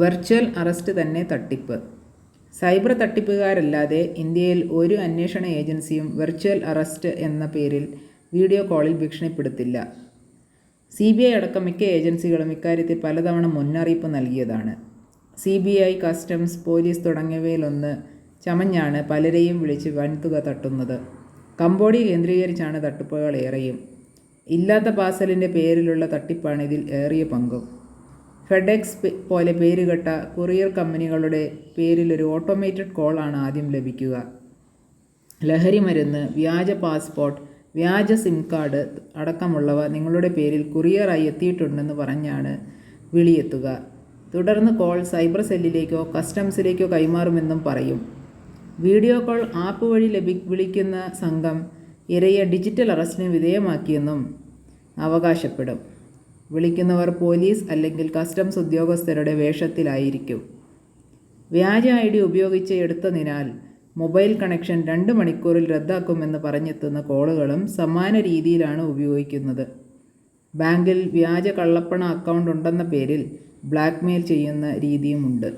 Virtual arrest തന്നെ തട്ടിപ്പ്. Cyber തട്ടിപ്പുകാരല്ലാതെ ഇന്ത്യയിൽ ഒരു അന്വേഷണ ഏജൻസിയും വെർച്വൽ അറസ്റ്റ് എന്ന പേരിൽ വീഡിയോ കോളിൽ ഭീഷണിപ്പെടുത്തില്ല. സി ബി ഐ അടക്കം മിക്ക ഏജൻസികളും ഇക്കാര്യത്തിൽ പലതവണ മുന്നറിയിപ്പ് നൽകിയതാണ്. C B I customs police തുടങ്ങിയവയിലൊന്ന് ചമഞ്ഞാണ് പലരെയും വിളിച്ച് വൻതുക തട്ടുന്നത്. കമ്പോഡി കേന്ദ്രീകരിച്ചാണ് തട്ടിപ്പുകൾ ഏറെയും. ഇല്ലാത്ത പാസലിന്റെ പേരിലുള്ള തട്ടിപ്പാണ് ഇതിൽ ഏറിയ പങ്കും. ഫെഡെക്സ് പോലെ പേരുകെട്ട കൊറിയർ കമ്പനികളുടെ പേരിൽ ഒരു ഓട്ടോമേറ്റഡ് കോളാണ് ആദ്യം ലഭിക്കുക. ലഹരി മരുന്ന് വ്യാജ പാസ്പോർട്ട് വ്യാജ സിം കാർഡ് അടക്കമുള്ളവ നിങ്ങളുടെ പേരിൽ കുറിയറായി എത്തിയിട്ടുണ്ടെന്ന് പറഞ്ഞാണ് വിളിയെത്തുക. തുടർന്ന് കോൾ സൈബർ സെല്ലിലേക്കോ കസ്റ്റംസിലേക്കോ കൈമാറുമെന്നും പറയും. വീഡിയോ കോൾ ആപ്പ് വഴി ലഭി വിളിക്കുന്ന സംഘം ഇരയെ ഡിജിറ്റൽ അറസ്റ്റിന് വിധേയമാക്കിയെന്നും അവകാശപ്പെടും. വിളിക്കുന്നവർ പോലീസ് അല്ലെങ്കിൽ കസ്റ്റംസ് ഉദ്യോഗസ്ഥരുടെ വേഷത്തിലായിരിക്കും. വ്യാജ ഐ ഡി ഉപയോഗിച്ച് എടുത്തതിനാൽ മൊബൈൽ കണക്ഷൻ രണ്ട് മണിക്കൂറിൽ റദ്ദാക്കുമെന്ന് പറഞ്ഞെത്തുന്ന കോളുകളും സമാന രീതിയിലാണ് ഉപയോഗിക്കുന്നത്. ബാങ്കിൽ വ്യാജ കള്ളപ്പണ അക്കൗണ്ട് ഉണ്ടെന്ന പേരിൽ ബ്ലാക്ക്മെയിൽ ചെയ്യുന്ന രീതിയുമുണ്ട്.